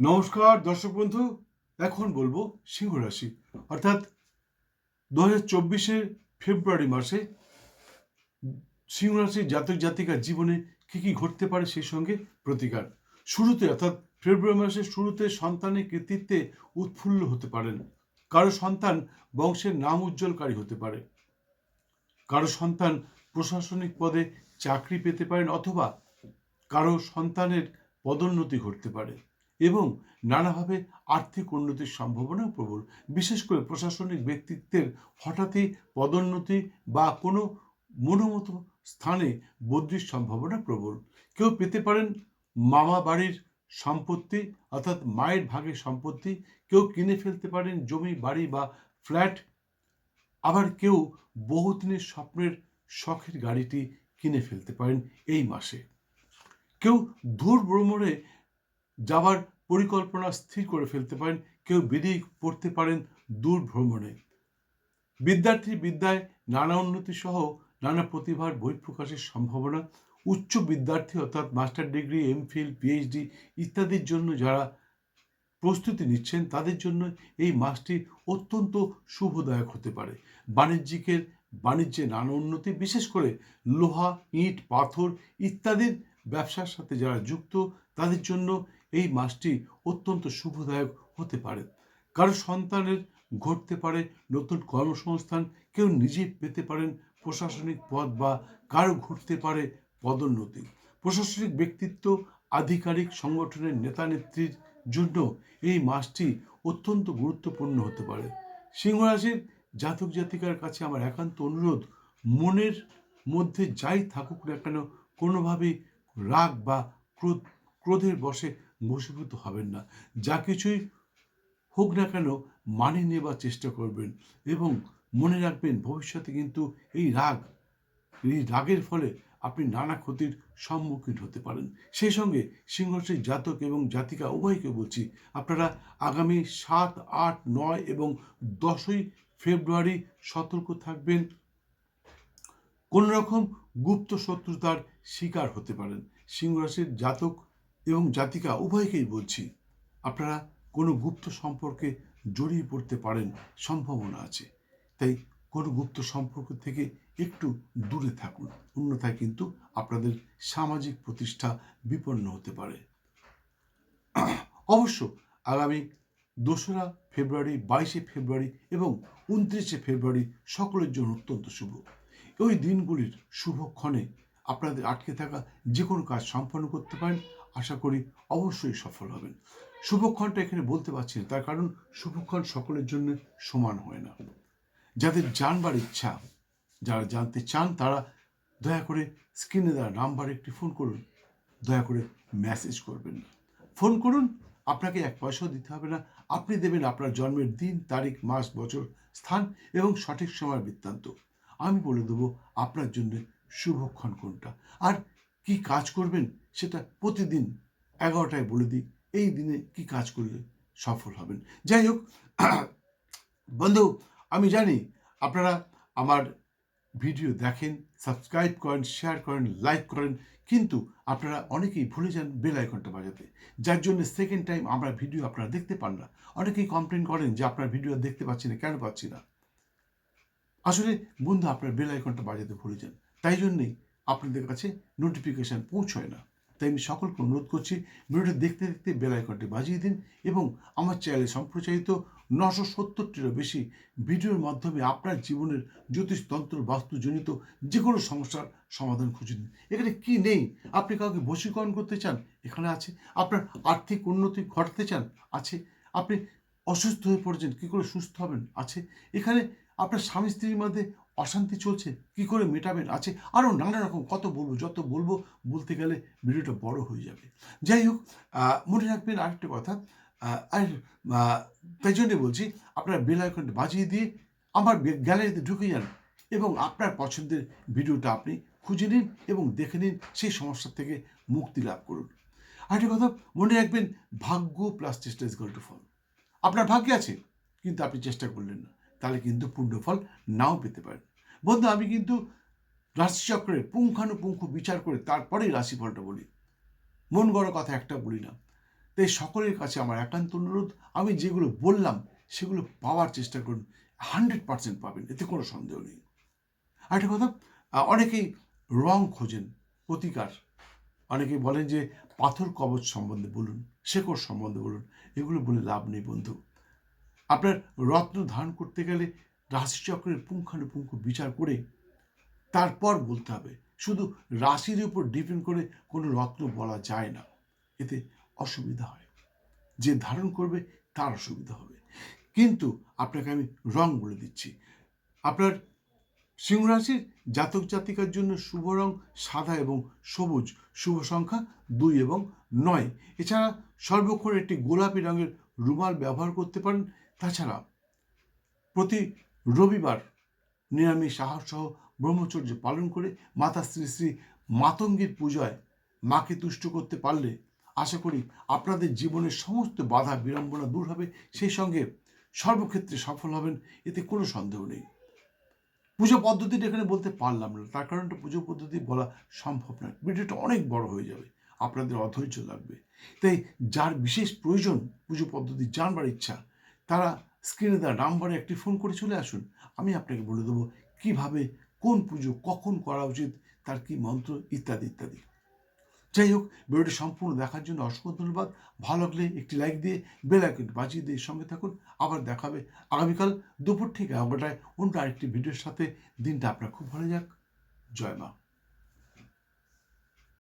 নমস্কার, দর্শক বন্ধু। এখন বলব সিংহ রাশি। অর্থাৎ দু হাজার ফেব্রুয়ারি মাসে সিংহ রাশির জাতক জাতিকার জীবনে কী কী ঘটতে পারে সেই সঙ্গে প্রতিকার। শুরুতে, অর্থাৎ ফেব্রুয়ারি মাসের শুরুতে সন্তানের কৃতিত্বে উৎফুল্ল হতে পারেন। কারও সন্তান বংশের নাম উজ্জ্বলকারী হতে পারে। কারও সন্তান প্রশাসনিক পদে চাকরি পেতে পারেন অথবা কারও সন্তানের পদোন্নতি ঘটতে পারে। এবং নানাভাবে আর্থিক উন্নতির সম্ভাবনা প্রবল। বিশেষ করে প্রশাসনিক ব্যক্তিত্বের হঠাৎই পদোন্নতি বা কোনো মনোমতো স্থানে বদলির সম্ভাবনা প্রবল। কেউ পেতে পারেন মামা বাড়ির সম্পত্তি অর্থাৎ মায়ের ভাগের সম্পত্তি, কেউ কিনে ফেলতে পারেন জমি, বাড়ি বা ফ্ল্যাট। আবার কেউ বহুদিনের স্বপ্নের শখের গাড়িটি কিনে ফেলতে পারেন এই মাসে। কেউ দূর ভ্রমণে যাওয়ার পরিকল্পনা স্থির করে ফেলতে পারেন, কেউ বেরিয়ে পড়তে পারেন দূর ভ্রমণে। বিদ্যার্থী বিদ্যায় নানা উন্নতি সহ নানা প্রতিভার বহিঃপ্রকাশের সম্ভাবনা, উচ্চ বিদ্যার্থী অর্থাৎ মাস্টার ডিগ্রি এমফিল পিএইচডি ইত্যাদির জন্য যারা প্রস্তুতি নিচ্ছেন, তাদের জন্য এই মাসটি অত্যন্ত শুভদায়ক হতে পারে। বাণিজ্যিকের, বাণিজ্যে নানা উন্নতি, বিশেষ করে লোহা, ইট, পাথর ইত্যাদির ব্যবসার সাথে যারা যুক্ত, তাদের জন্য এই মাসটি অত্যন্ত শুভদায়ক হতে পারে। কারও সন্তানের ঘটতে পারে, নতুন কর্মসংস্থান কেউ নিজে পেতে পারেন প্রশাসনিক পদ বা কারও ঘটতে পারে পদোন্নতি। প্রশাসনিক ব্যক্তিত্ব, আধিকারিক, সংগঠনের নেতা নেত্রীর জন্য এই মাসটি অত্যন্ত গুরুত্বপূর্ণ হতে পারে। সিংহরাশির জাতক জাতিকার কাছে আমার একান্ত অনুরোধ, মনের মধ্যে যাই থাকুক না কেন, কোনোভাবেই রাগ বা ক্রোধ, ক্রোধের বশে বশীভূত হবেন না। যা কিছুই হোক না কেন মানিয়ে নেবার চেষ্টা করবেন এবং মনে রাখবেন ভবিষ্যতে কিন্তু এই রাগ, এই রাগের ফলে আপনি নানা ক্ষতির সম্মুখীন হতে পারেন। সেই সঙ্গে সিংহশ্রী জাতক এবং জাতিকা, উভয়কে বলছি, আপনারা আগামী সাত, আট, নয় এবং দশই ফেব্রুয়ারি সতর্ক থাকবেন। কোনো রকম গুপ্ত শত্রুতার শিকার হতে পারেন। সিংহরাশির জাতক এবং জাতিকা, উভয়কেই বলছি, আপনারা কোনো গুপ্ত সম্পর্কে জড়িয়ে পড়তে পারেন, সম্ভাবনা আছে। তাই কোনো গুপ্ত সম্পর্ক থেকে একটু দূরে থাকুন। অন্যথায় কিন্তু আপনাদের সামাজিক প্রতিষ্ঠা বিপন্ন হতে পারে। অবশ্য আগামী দোসরা ফেব্রুয়ারি, বাইশে ফেব্রুয়ারি এবং উনত্রিশে ফেব্রুয়ারি সকলের জন্য অত্যন্ত শুভ। ওই দিনগুলির শুভক্ষণে আপনাদের আটকে থাকা যে কোনো কাজ সম্পন্ন করতে পারেন। আশা করি অবশ্যই সফল হবেন। শুভক্ষণটা এখানে বলতে পারছি না, তার কারণ শুভক্ষণ সকলের জন্য সমান হয় না। যাদের জানবার ইচ্ছা, যারা জানতে চান, তারা দয়া করে স্ক্রিনে দেওয়া নাম্বারে একটি ফোন করুন, দয়া করে মেসেজ করবেন ফোন করুন, আপনাকে এক পয়সাও দিতে হবে না। আপনি দেবেন আপনার জন্মের দিন, তারিখ, মাস, বছর, স্থান এবং সঠিক সময় বৃত্তান্ত। আমি বলে দেবো আপনার জন্য শুভক্ষণ কোনটা। আর কি কাজ করবেন সেটা প্রতিদিন এগারোটায় বলে দিই, এই দিনে কি কাজ করলে সফল হবেন। যাই হোক, বন্ধু, আমি জানি আপনারা আমার ভিডিও দেখেন, সাবস্ক্রাইব করেন, শেয়ার করেন, লাইক করেন, কিন্তু আপনারা অনেকেই ভুলে যান বেল আইকনটা বাজাতে। যার জন্য সেকেন্ড টাইম আমরা ভিডিও আপনারা দেখতে পান না। অনেকেই কমপ্লেন করেন যে আপনার ভিডিও দেখতে পাচ্ছি না, কেন পাচ্ছি না? আসলে বন্ধু, আপনার বেল আইকনটা বাজাতে ভুলে যান। তাই জন্যেই আপনাদের কাছে নোটিফিকেশান পৌঁছয় না। তাই আমি সকলকে অনুরোধ করছি ভিডিওটি দেখতে দেখতে বেল আইকনটি বাজিয়ে দিন এবং আমার চ্যানেলে সম্প্রচারিত নশো সত্তরটিরও বেশি ভিডিওর মাধ্যমে আপনার জীবনের জ্যোতিষতন্ত্র বাস্তুজনিত যে কোনো সমস্যার সমাধান খুঁজে দিন এখানে কি নেই? আপনি কাউকে বশীকরণ করতে চান? এখানে আছে। আপনার আর্থিক উন্নতি ঘটাতে চান? আছে। আপনি অসুস্থ হয়ে পড়েছেন, কী করে সুস্থ হবেন? আছে। এখানে আপনার স্বামী স্ত্রীর মধ্যে অশান্তি চলছে, কি করে মেটাবেন? আছে আরও নানা রকম কত বলব, যত বলব, বলতে গেলে ভিডিওটা বড় হয়ে যাবে। যাই হোক মনে রাখবেন আরেকটা কথা আর তাই জন্যে বলছি, আপনার বেল আইকনটা বাজিয়ে দিয়ে আমার গ্যালারিতে ঢুকে যান এবং আপনার পছন্দের ভিডিওটা আপনি খুঁজে নিন এবং দেখে নিন, সেই সমস্যা থেকে মুক্তি লাভ করুন। আরেকটি কথা, মনে রাখবেন, ভাগ্য প্লাস চেষ্টা ইজ টু ফল আপনার ভাগ্যে আছে, কিন্তু আপনি চেষ্টা করলেন না। তাহলে কিন্তু পূর্ণফল নাও পেতে পারেন। বন্ধু, আমি কিন্তু রাশিচক্রের পুঙ্খানুপুঙ্খ বিচার করে তারপরেই রাশিফলটা বলি। মন গড়া কথা একটা বলি না। তাই সকলের কাছে আমার একান্ত অনুরোধ, আমি যেগুলো বললাম সেগুলো পাওয়ার চেষ্টা করুন। হান্ড্রেড পার্সেন্ট পাবেন, এতে কোনো সন্দেহ নেই। আরেকটা কথা অনেকেই রং খোঁজেন, প্রতিকার। অনেকেই বলেন যে পাথর কবচ সম্বন্ধে বলুন, শেকড় সম্বন্ধে বলুন, এগুলো বলে লাভ নেই বন্ধু। আপনার রত্ন ধারণ করতে গেলে রাশিচক্রের পুঙ্খানুপুঙ্খ বিচার করে তারপর বলতে হবে। শুধু রাশির উপর ডিপেন্ড করে কোনো রত্ন বলা যায় না। এতে অসুবিধা হয়। যে ধারণ করবে তার অসুবিধা হবে। কিন্তু আপনাকে আমি রং বলে দিচ্ছি। আপনার সিংহ রাশির জাতক জাতিকার জন্য শুভ রং সাদা এবং সবুজ। শুভ সংখ্যা দুই এবং নয়। এছাড়া সর্বক্ষণ একটি গোলাপি রঙের রুমাল ব্যবহার করতে পারেন। তাছাড়া প্রতি রবিবার নিরামিষ আহার সহ ব্রহ্মচর্য পালন করে মাতা শ্রী শ্রী মাতঙ্গীর পূজায় মাকে তুষ্ট করতে পারলে আশা করি আপনাদের জীবনের সমস্ত বাধা, বিড়ম্বনা দূর হবে। সেই সঙ্গে সর্বক্ষেত্রে সফল হবেন, এতে কোনো সন্দেহ নেই। পুজো পদ্ধতিটা এখানে বলতে পারলাম না। তার কারণটা পুজো পদ্ধতি বলা সম্ভব নয়। ভিডিওটা অনেক বড় হয়ে যাবে। আপনাদের অধৈর্য লাগবে। তাই যার বিশেষ প্রয়োজন পুজো পদ্ধতি জানবার ইচ্ছা তারা স্ক্রিনে দেওয়া নাম্বারে একটি ফোন করে চলে আসুন। আমি আপনাকে বলে দেবো কীভাবে, কোন পুজো কখন করা উচিত, তার কি মন্ত্র, ইত্যাদি ইত্যাদি। যাই হোক, ভিডিওটি সম্পূর্ণ দেখার জন্য অসংখ্য ধন্যবাদ। ভালো লাগলে একটি লাইক দিয়ে বেল আইকন বাজিয়ে দিয়ে সঙ্গে থাকুন। আবার দেখাবে আগামীকাল দুপুর ঠিক এগারোটায়। অন্য আরেকটি ভিডিওর সাথে। দিনটা আপনার খুব ভালো যাক। জয় মা।